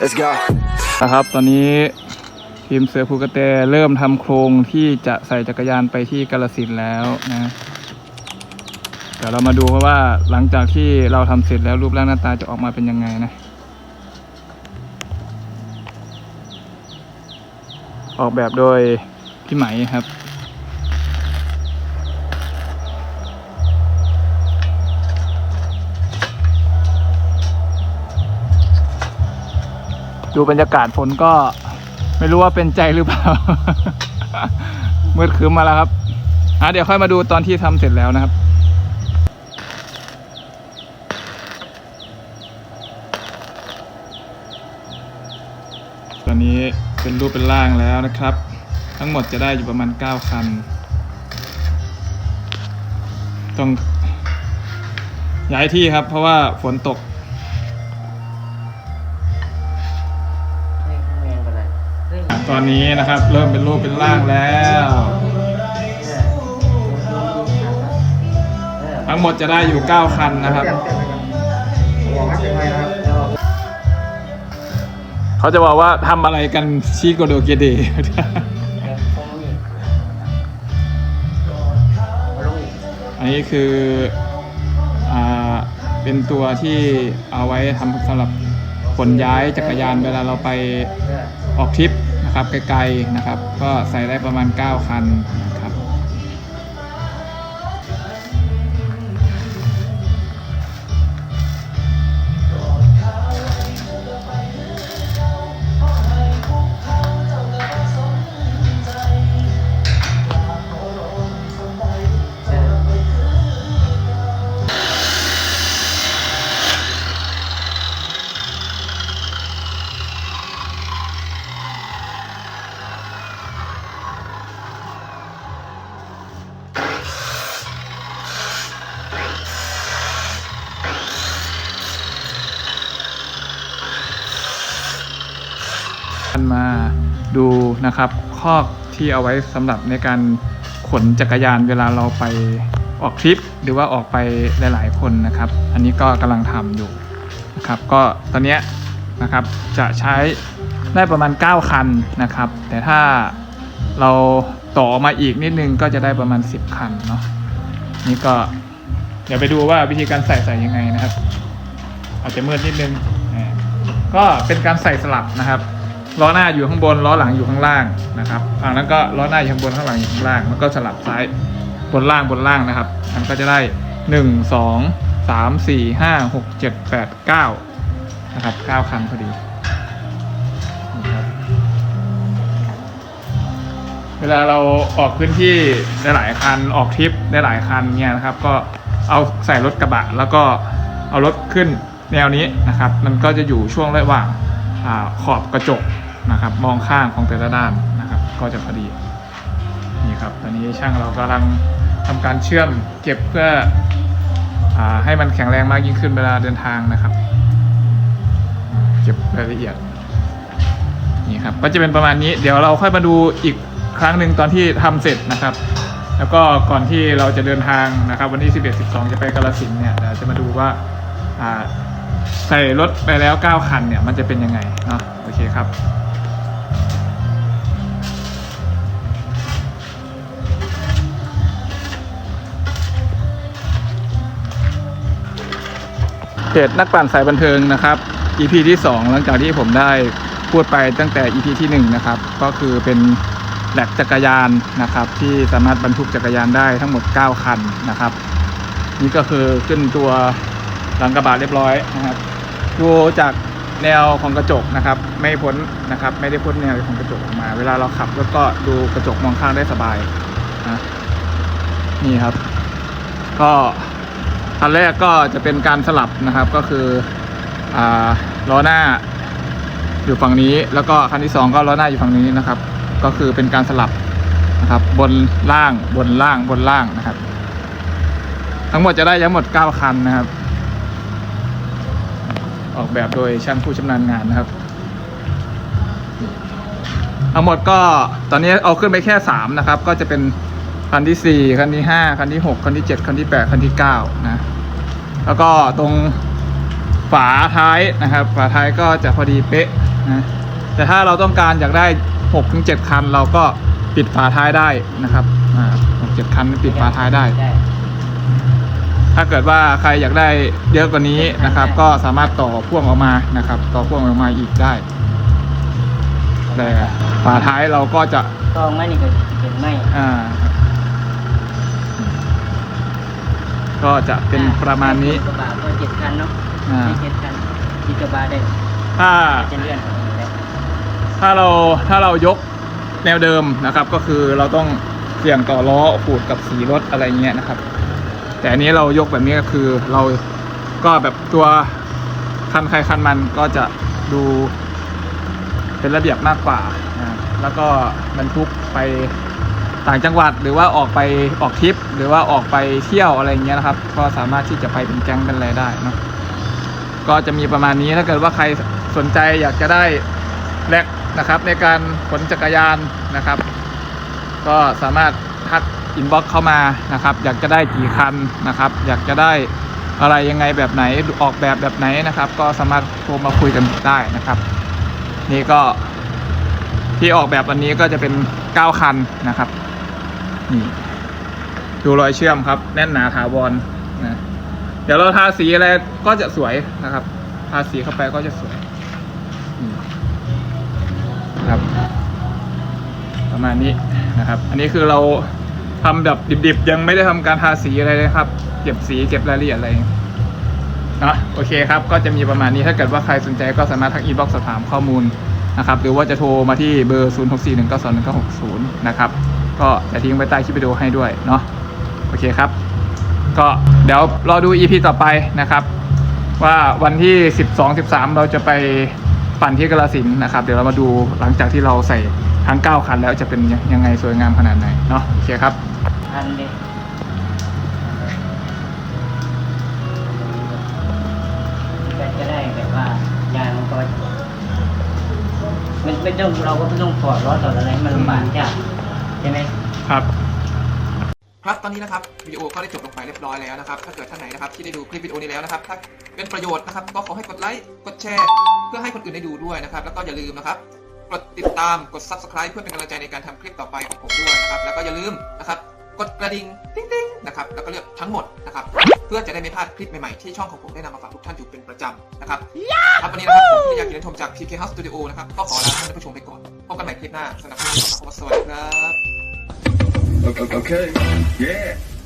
Let's go. นะครับ ตอนนี้ทีมเสือภูกระแตเริ่มทำโครงที่จะใส่จักรยานไปที่กาลสินแล้วนะเดี๋ยวเรามาดูเพราะว่าหลังจากที่เราทำเสร็จแล้วรูปร่างหน้าตาจะออกมาเป็นยังไงนะออกแบบโดยพี่ไหมครับ ดูบรรยากาศฝนก็ไม่รู้ว่าเป็นใจหรือเปล่า มืดครึ้มมาแล้วครับอะเดี๋ยวค่อยมาดูตอนที่ทำเสร็จแล้วนะครับตอนนี้เป็นรูปเป็นร่างแล้วนะครับ ทั้งหมดจะได้อยู่ประมาณ 9 คัน ต้องย้ายที่ครับ เพราะว่าฝนตก ตอนนี้นะครับ เริ่มเป็นรูปเป็นร่างแล้ว ทั้งหมดจะได้อยู่ 9 คันนะครับ เขาจะบอกว่าทำอะไรกันชิโกโดเกเดอันนี้คืออ่าเป็นตัวที่เอาไว้ทำสำหรับขนย้ายจักรยานเวลาเราไปออกทริป ครับไกลๆนะครับ ก็ใส่ได้ประมาณ 9 คัน มาดูนะครับคอกที่เอาไว้สำหรับในการขนจักรยานเวลาเราไปออกทริป หรือว่าออกไปหลาย ๆ คนนะครับ อันนี้ก็กำลังทำอยู่นะครับ ก็ตอนนี้นะครับจะใช้ได้ประมาณ 9 คันนะครับ แต่ถ้าเราต่อมาอีกนิดนึงก็จะได้ประมาณ 10 คันเนาะนี่ก็เดี๋ยวไปดูว่าวิธีการใส่ใส่ยังไงนะครับ อาจจะมืดนิดนึงก็เป็นการใส่สลับนะครับ ล้อหน้าอยู่ข้างบนล้อหลังอยู่ข้างล่างนะครับฝั่งนั้นก็ล้อหน้าอยู่ข้างบนข้างหลังอยู่ข้างล่างแล้วก็สลับซ้ายบนล่างบนล่างนะครับมันก็จะได้หนึ่งสองสามสี่ห้าหกเจ็ดแปดเก้านะครับเก้าคันพอดีเวลาเราออกพื้นที่หลายคันออกทริปหลายคันเนี่ยนะครับ ก็เอาใส่รถกระบะแล้วก็เอารถขึ้นแนวนี้นะครับ มันก็จะอยู่ช่วงระหว่างอขอบกระจก นะครับ มองข้างของแต่ละด้านนะครับ ก็จะพอดีนี่ครับตอนนี้ช่างเรากำลังทำการเชื่อมเก็บเพื่ออให้มันแข็งแรงมากยิ่งขึ้นเวลาเดินทางนะครับ เก็บรายละเอียดนี่ครับก็จะเป็นประมาณนี้เดี๋ยวเราค่อยมาดูอีกครั้งหนึ่งตอนที่ทำเสร็จนะครับ แล้วก็ก่อนที่เราจะเดินทางนะครับ วันที่ 11 12 จะไปกาลสินเนี่ยเดี๋ยวจะมาดูว่าอ่าใส่รถไปแล้ว 9 คันเนี่ยมันจะเป็นยังไงเนาะโอเคครับ เพจนักปั่นสายบันเทิงนะครับ EP ที่ 2 หลังจากที่ผมได้พูดไปตั้งแต่ EP ที่ 1 นะครับ ก็คือเป็นแหลกจักรยานนะครับ ที่สามารถบรรทุกจักรยานได้ทั้งหมด 9 คันนะครับ นี่ก็คือขึ้นตัวหลังกระบะเรียบร้อยนะครับดูจาก แนวของกระจกนะครับ ไม่พ้นนะครับ ไม่ได้พ้นแนวของกระจกออกมา เวลาเราขับรถก็ดูกระจกมองข้างได้สบายนะนี่ครับ ก็อันแรกก็จะเป็นการสลับนะครับก็คืออ่าล้อหน้าอยู่ฝั่งนี้ แล้วก็คันที่สองก็ล้อหน้าอยู่ฝั่งนี้นะครับ ก็คือเป็นการสลับนะครับ บนล่างบนล่างบนล่างนะครับ ทั้งหมดจะได้ทั้งหมด 9 คันนะครับ ออกแบบโดยช่างผู้ชำนาญงานนะครับทั้งหมดก็ตอนนี้เอาขึ้นไปแค่ 3 นะครับ ก็จะเป็นคันที่ 4 คันที่ 5 คันที่ 6 คันที่ 7 คันที่ 8 คันที่ 9 นะ แล้วก็ตรงฝาท้ายนะครับ ฝาท้ายก็จะพอดีเป๊ะนะแต่ถ้าเราต้องการอยากได้6ถึง7คันเราก็ปิดฝาท้ายได้นะครับหกเจ็ดคันปิดฝาท้ายได้ได้ ถ้าเกิดว่าใครอยากได้เยอะกว่านี้นะครับ ก็สามารถต่อพ่วงออกมานะครับ ต่อพ่วงออกมาอีกได้ แต่ฝาท้ายเราก็จะกองไม่นี่ก็เป็นไม่อ่า ก็จะเป็นประมาณนี้กระบะก็เจ็ดคันเนาะอ่าไม่เจ็ดคันที่กระบะได้ถ้าจะเลื่อนออกมาได้ถ้าเราถ้าเรายกแนวเดิมนะครับ ก็คือเราต้องเสี่ยงต่อล้อขูดกับสีรถอะไรเงี้ยนะครับ แต่อันนี้เรายกแบบนี้ก็คือเราก็แบบตัวคันใครคันมันก็จะดูเป็นระเบียบมากกว่าอ่าแล้วก็บรรทุกไปต่างจังหวัดหรือว่าออกไปออกทริป หรือว่าออกไปเที่ยวอะไรเงี้ยนะครับ ก็สามารถที่จะไปเป็นแก๊งเป็นอะไรได้นะก็จะมีประมาณนี้ถ้าเกิดว่าใครสนใจอยากจะได้แลกนะครับในการขนจักรยานนะครับ ก็สามารถทัก อินบ็อกเข้ามานะครับ อยากจะได้กี่คันนะครับ อยากจะได้อะไรยังไงแบบไหนออกแบบแบบไหนนะครับ ก็สามารถโทรมาคุยกันได้นะครับ นี่ก็ที่ออกแบบวันนี้ก็จะเป็น 9 คันนะครับนี่ดูรอยเชื่อมครับ แน่นหนาถาวรนะเดี๋ยวเราทาสีอะไรก็จะสวยนะครับ ทาสีเข้าไปก็จะสวยนะครับ ประมาณนี้นะครับ อันนี้คือเรา ทำแบบดิบๆ ยังไม่ได้ทำการทาสีอะไรเลยครับ เก็บสีเก็บรายละเอียดอะไรนะโอเคครับ ก็จะมีประมาณนี้ถ้าเกิดว่าใครสนใจก็สามารถทักอินบ็อกซ์สอบถามข้อมูลนะครับ หรือว่าจะโทรมาที่เบอร์ 0 6 4 1 9 2 1 9 6 0 นะครับ ก็จะทิ้งไว้ใต้คลิปวิดีโอให้ด้วยเนาะโอเคครับ ก็เดี๋ยวรอดู EP ต่อไปนะครับ ว่าวันที่ 12 13 เราจะไป ปั่นที่กาลสินธุ์นะครับ เดี๋ยวเรามาดูหลังจากที่เราใส่ทั้ง 9 คันแล้วจะเป็นยังไงสวยงามขนาดไหนเนาะโอเคครับคันเลยก็จะได้แบบว่ายางมันก็มันไม่ต้องเราก็ไม่ต้องถอดล้อถอดอะไรให้มันลำบากจ้ะใช่ไหมครับครับตอนนี้นะครับวิดีโอก็ได้จบลงไปเรียบร้อยแล้วนะครับ ถ้าเกิดท่านไหนนะครับที่ได้ดูคลิปวิดีโอนี้แล้วนะครับถ้า เป็นประโยชน์นะครับ ก็ขอให้กดไลค์กดแชร์ เพื่อให้คนอื่นได้ดูด้วยนะครับ แล้วก็อย่าลืมนะครับกดติดตามกด subscribe เพื่อเป็นกำลังใจในการทำคลิปต่อไปของผมด้วยนะครับ แล้วก็อย่าลืมนะครับกดกระดิ่งติ๊งติ๊งนะครับแล้วก็เลือกทั้งหมดนะครับ เพื่อจะได้ไม่พลาดคลิปใหม่ๆที่ช่องของผมได้นำมาฝากทุกท่านอยู่เป็นประจำนะครับครับวันนี้นะครับผมที่อยากกินชมจาก PK House Studio นะครับก็ขอลาท่านผู้ชมไปก่อนพบกันใหม่คลิปหน้าสำหรับวันนี้ขอบคุณสวัสดีครับ Okay. okay. Yeah.